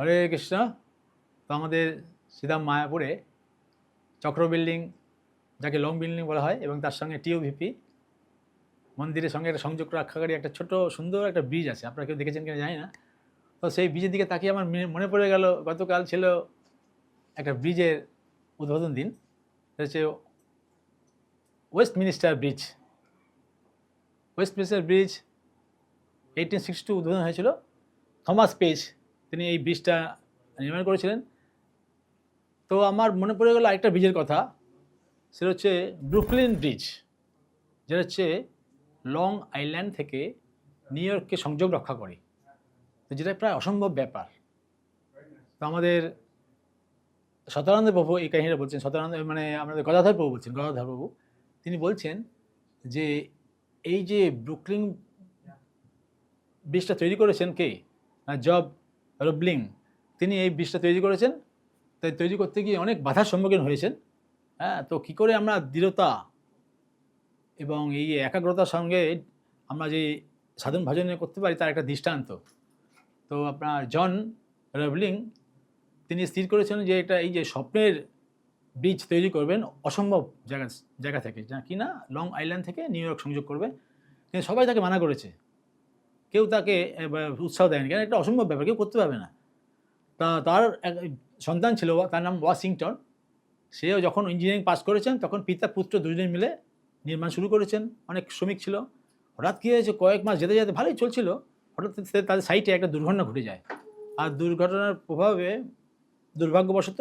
হরে কৃষ্ণ। তো আমাদের সিদাম মায়াপুরে চক্র বিল্ডিং, যাকে লং বিল্ডিং বলা হয়, এবং তার সঙ্গে টিওভিপি মন্দিরের সঙ্গে একটা সংযোগ রক্ষাকারী একটা ছোট সুন্দর একটা ব্রিজ আছে। আপনারা কেউ দেখেছেন কিনা জানি না। তো সেই ব্রিজের দিকে তাকিয়ে আমার মনে- পড়ে গেল, গতকাল ছিল একটা ব্রিজের উদ্বোধন দিন। হচ্ছে Westminster bridge Westminster bridge eighteen sixty উদ্বোধন হয়েছিল। থমাস পেজ তিনি এই ব্রিজটা নির্মাণ করেছিলেন। তো আমার মনে পড়ে গেল আরেকটা ব্রিজের কথা। সেটা হচ্ছে ব্রুকলিন ব্রিজ, যেটা হচ্ছে লং আইল্যান্ড থেকে নিউ ইয়র্ককে সংযোগ রক্ষা করে। তো যেটা প্রায় অসম্ভব ব্যাপার। তো আমাদের শতানন্দ প্রভু এই কাহিনীটা বলছেন শতানন্দ মানে আমাদের গদাধর প্রভু বলছেন, গদাধর প্রভু। তিনি বলছেন যে এই যে ব্রুকলিন ব্রিজটা তৈরি করেছেন কে? জব রবলিং তিনি এই ব্রিজটা তৈরি করেছেন। তাই তৈরি করতে গিয়ে অনেক বাধার সম্মুখীন হয়েছেন। হ্যাঁ তো কী করে আমরা দৃঢ়তা এবং এই একাগ্রতার সঙ্গে আমরা যে সাধন ভজন করতে পারি, তার একটা দৃষ্টান্ত। তো আপনার জন রবলিং তিনি স্থির করেছেন যে এটা এই যে স্বপ্নের বীজ তৈরি করবেন অসম্ভব জায়গা জায়গা থেকে। কি না? লং আইল্যান্ড থেকে নিউ ইয়র্ক সংযোগ করবে। কিন্তু সবাই তাকে মানা করেছে। কেউ তাকে উৎসাহ দেয়নি। কেন? এটা অসম্ভব ব্যাপার, কেউ করতে পারবে না। তা, তার এক, সন্তান ছিল, তার নাম ওয়াশিংটন। সেও যখন ইঞ্জিনিয়ারিং পাস করেছেন, তখন পিতা, পুত্র দুজনে মিলে নির্মাণ শুরু করেছেন। অনেক শ্রমিক ছিল। হঠাৎ কী হয়েছে? কয়েক মাস যেতে যেতে ভালোই চলছিল। হঠাৎ তাদের সাইটে একটা দুর্ঘটনা ঘটে যায়। আর দুর্ঘটনার প্রভাবে দুর্ভাগ্যবশত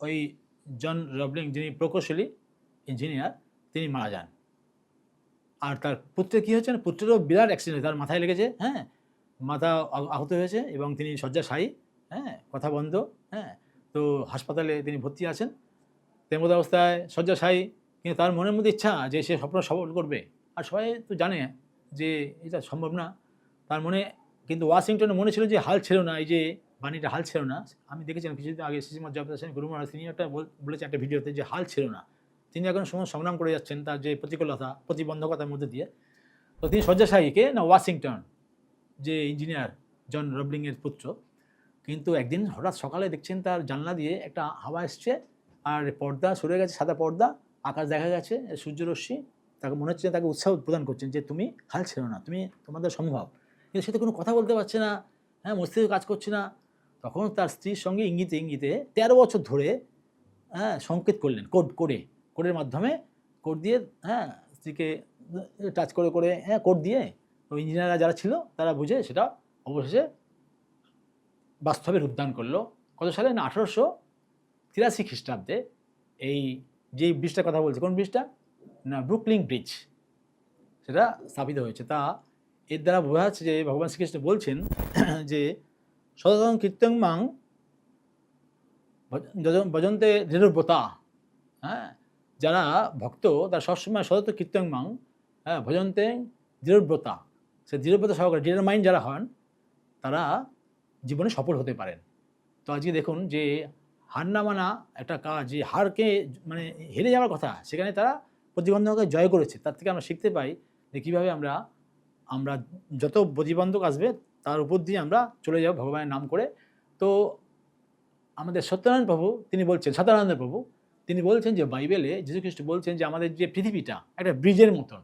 ওই জন রবলিং যিনি প্রকৌশলী ইঞ্জিনিয়ার তিনি মারা যান। আর তার পুত্রের কী হয়েছে পুত্রেরও বিরাট অ্যাক্সিডেন্ট তার মাথায় লেগেছে হ্যাঁ? মাথা আহত হয়েছে এবং তিনি শয্যাশায়ী হ্যাঁ? কথা বন্ধ হ্যাঁ? তো হাসপাতালে তিনি ভর্তি আছেন। তেমন অবস্থায় শয্যাশায়ী কিন্তু তার মনের মধ্যে ইচ্ছা যে সে স্বপ্ন সফল করবে। আর সবাই তো জানে যে এটা সম্ভব না। তার মনে কিন্তু ওয়াশিংটনের মনে ছিল যে হাল ছিল না, এই যে বাণীটা হাল ছিল না। আমি দেখেছিলাম কিছুদিন আগে শ্রীমদ জয়প্রকাশ সেন গুরু মহারাজ তিনি একটা একটা ভিডিওতে যে হাল ছিল না। তিনি এখন সংগ্রাম করে যাচ্ছেন তার যে প্রতিকূলতা, প্রতিবন্ধকতার মধ্যে দিয়ে। তো তিনি শয্যাশায়ীকে না, ওয়াশিংটন, যে ইঞ্জিনিয়ার জন রবলিংয়ের পুত্র, কিন্তু একদিন হঠাৎ সকালে দেখছেন তার জানলা দিয়ে একটা হাওয়া এসছে আর পর্দা সরে গেছে, সাদা পর্দা, আকাশ দেখা গেছে, সূর্যরশ্মি। তাকে মনে হচ্ছে তাকে উৎসাহ প্রদান করছেন যে, তুমি হাল ছিল না, তুমি তোমাদের সম্ভব। কিন্তু সে তো কোনো কথা বলতে পারছে না হ্যাঁ মস্তিষ্ক কাজ করছে না। তখন তার স্ত্রীর সঙ্গে ইঙ্গিতে ইঙ্গিতে তেরো বছর ধরে হ্যাঁ সংকেত করলেন, কোড করে। কোডের মাধ্যমে কোড দিয়ে হ্যাঁ স্ত্রীকে টাচ করে করে হ্যাঁ কোড দিয়ে ওই ইঞ্জিনিয়াররা যারা ছিল তারা বুঝে সেটা অবশেষে বাস্তবে রূপদান করল। কত সালে? না, আঠারোশো তিরাশি খ্রিস্টাব্দে এই যেই ব্রিজটার কথা বলছে, কোন ব্রিজটা? না ব্রুকলিং ব্রিজ সেটা স্থাপিত হয়েছে। তা এর দ্বারা বোঝা যাচ্ছে যে ভগবান শ্রীকৃষ্ণ বলছেন যে সততং কীর্তন মাং ভজন্তে দৃঢ়ব্রতা হ্যাঁ যারা ভক্ত, তারা সবসময় সতত কীর্তন মাং হ্যাঁ ভজন্তে দৃঢ়ব্রতা। সে দৃঢ়ব্রতা সহকারে দৃঢ় মাইন্ড যারা হন, তারা জীবনে সফল হতে পারেন। তো আজকে দেখুন যে হার না মানা একটা কাজ, যে হারকে মানে হেরে যাওয়ার কথা, সেখানে তারা প্রতিবন্ধককে জয় করেছে। তার থেকে আমরা শিখতে পাই যে কীভাবে আমরা আমরা যত প্রতিবন্ধক আসবে, তার উপর দিয়ে আমরা চলে যাব ভগবানের নাম করে। তো আমাদের সত্যনারায়ণ প্রভু, তিনি বলছেন সত্যানন্দ প্রভু তিনি বলছেন যে বাইবেলে যীশুখ্রিস্ট বলছেন যে আমাদের যে পৃথিবীটা, একটা ব্রিজের মতন।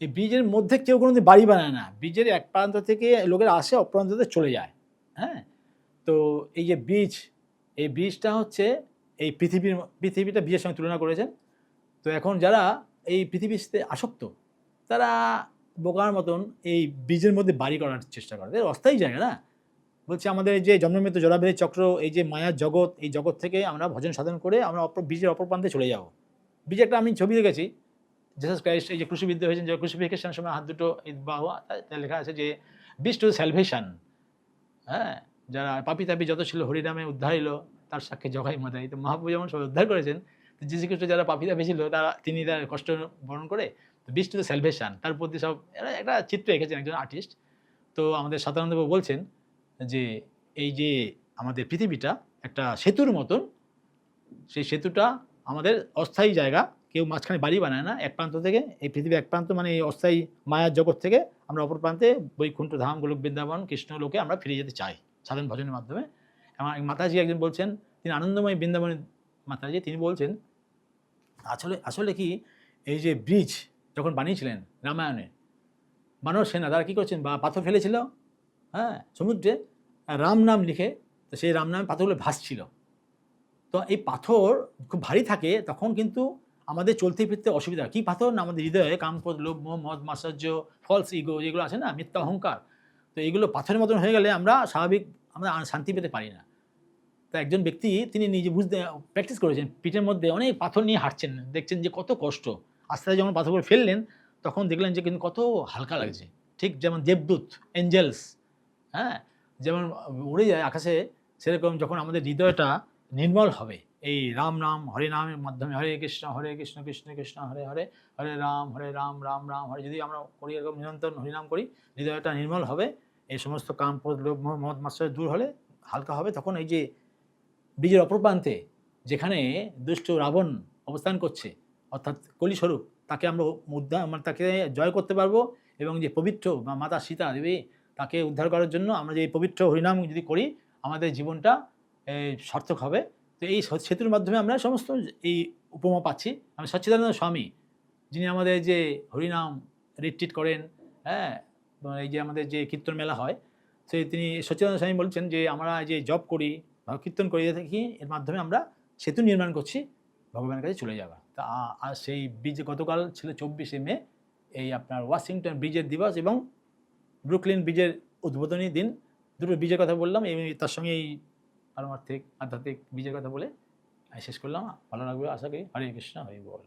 এই ব্রিজের মধ্যে কেউ কোনোদিন বাড়ি বানায় না। ব্রিজের এক প্রান্ত থেকে লোকের আসে অপ্রান্ততে চলে যায়। হ্যাঁ? তো এই যে ব্রিজ, এই ব্রিজটা হচ্ছে এই পৃথিবীর পৃথিবীটা ব্রিজের সঙ্গে তুলনা করেছেন। তো এখন যারা এই পৃথিবীতে আসক্ত, তারা বোকার মতন এই ব্রিজের মধ্যে বাড়ি করার চেষ্টা করে। অস্থায়ী জায়গা না। বলছে, আমাদের যে জন্মমৃত্যু জলাবেদী চক্র, এই যে মায়ার জগৎ, এই জগৎ থেকে আমরা ভজন সাধন করে আমরা অপর বীজের অপর প্রান্তে চলে যাব। বীজে একটা আমি ছবি দেখেছি। জেসাস ক্রাইস্ট এই যে ক্রুশিবিদ্ধ হয়েছেন, যে ক্রুশিফিকেশনের সময় হাত দুটো বাহুয়া লেখা আছে যে বিচ টু স্যালভেশন হ্যাঁ? যারা পাপি তাপি যত ছিল হরিনামে উদ্ধার এলো তার সাক্ষী জগাই মাথায় তো মহাপ্রভু যেমন সবাই উদ্ধার করেছেন, তো যীশু খ্রিস্ট যারা পাপি তাপি ছিল, তারা, তিনি তার কষ্ট বরণ করে তো বিচ টু দ্য স্যালভেশন তার প্রতি সব একটা চিত্র এঁকেছেন একজন আর্টিস্ট তো আমাদের সাধারণদেব বলছেন যে এই যে আমাদের পৃথিবীটা একটা সেতুর মতন, সেই সেতুটা আমাদের অস্থায়ী জায়গা। কেউ মাঝখানে বাড়ি বানায় না, এক প্রান্ত থেকে, এই পৃথিবী এক প্রান্ত মানে এই অস্থায়ী মায়ার জগৎ থেকে আমরা অপর প্রান্তে বৈকুণ্ঠ ধাম, গোলক বৃন্দাবন, কৃষ্ণ লোকে আমরা ফিরে যেতে চাই সাধন ভজনের মাধ্যমে। আমার মাতাজি একজন বলছেন, তিনি আনন্দময় বৃন্দাবনের মাতাজি, তিনি বলছেন, আসলে আসলে কি এই যে ব্রিজ যখন বানিয়েছিলেন রামায়ণে বানর সেনা তারা কী করছেন? বা পাথর ফেলেছিল? হ্যাঁ সমুদ্রে রাম নাম লিখে তো সেই রাম নামে পাথরগুলো ভাসছিল। তো এই পাথর খুব ভারী থাকে, তখন কিন্তু আমাদের চলতে ফিরতে অসুবিধা। কী পাথর? না, আমাদের হৃদয়ে কামপদ লোভ মদ মাশ্চর্য ফলস ইগো যেগুলো আছে না, মিথ্যা অহংকার। তো এইগুলো পাথরের মতন হয়ে গেলে আমরা স্বাভাবিক, আমরা শান্তি পেতে পারি না। তো একজন ব্যক্তি, তিনি নিজে বুঝতে প্র্যাকটিস করেছেন, পিঠের মধ্যে অনেক পাথর নিয়ে হাঁটছেন, দেখছেন যে কত কষ্ট। আস্তে আস্তে যখন পাথরগুলো ফেললেন, তখন দেখলেন যে কিন্তু কত হালকা লাগছে। ঠিক যেমন দেবদূত এঞ্জেলস হ্যাঁ? যেমন উড়ে যায় আকাশে সেরকম যখন আমাদের হৃদয়টা নির্মল হবে এই রাম নাম হরে নামের মাধ্যমে হরে কৃষ্ণ হরে কৃষ্ণ কৃষ্ণ কৃষ্ণ হরে হরে হরে রাম হরে রাম রাম রাম হরে যদি আমরা করি এরকম নিরন্তর হরিনাম করি হৃদয়টা নির্মল হবে এই সমস্ত কাম ক্রোধ, লোভ মোহ মদ দূর হলে হালকা হবে তখন এই যে বীজের অপর প্রান্তে যেখানে দুষ্ট রাবণ অবস্থান করছে অর্থাৎ কলিস্বরূপ তাকে আমরা উদ্ধার মানে তাকে জয় করতে পারব এবং যে পবিত্র বা মাতা সীতা দেবী তাকে উদ্ধার করার জন্য আমরা যে পবিত্র হরিনাম যদি করি, আমাদের জীবনটা সার্থক হবে। তো এই সেতুর মাধ্যমে আমরা সমস্ত এই উপমা পাচ্ছি। আমি সচ্চিদানন্দ স্বামী, যিনি আমাদের যে হরিনাম রিট্রিট করেন হ্যাঁ এই যে আমাদের যে কীর্তন মেলা হয় সেই তিনি সচ্চিদানন্দ স্বামী বলছেন যে, আমরা যে জব করি বা কীর্তন করে থাকি এর মাধ্যমে আমরা সেতু নির্মাণ করছি? ভগবানের কাছে চলে যাওয়া তা আর সেই ব্রিজ গতকাল ছিল চব্বিশে মে, এই আপনার ওয়াশিংটন ব্রিজের দিবস এবং ব্রুকলিন ব্রিজের উদ্বোধনী দিন। দুটো ব্রিজের কথা বললাম এবং তার সঙ্গে এই পারমার্থিক, আধ্যাত্মিক বীজের কথা বলে শেষ করলাম। ভালো লাগবে, আশা করি। হরে কৃষ্ণ, হরি বল।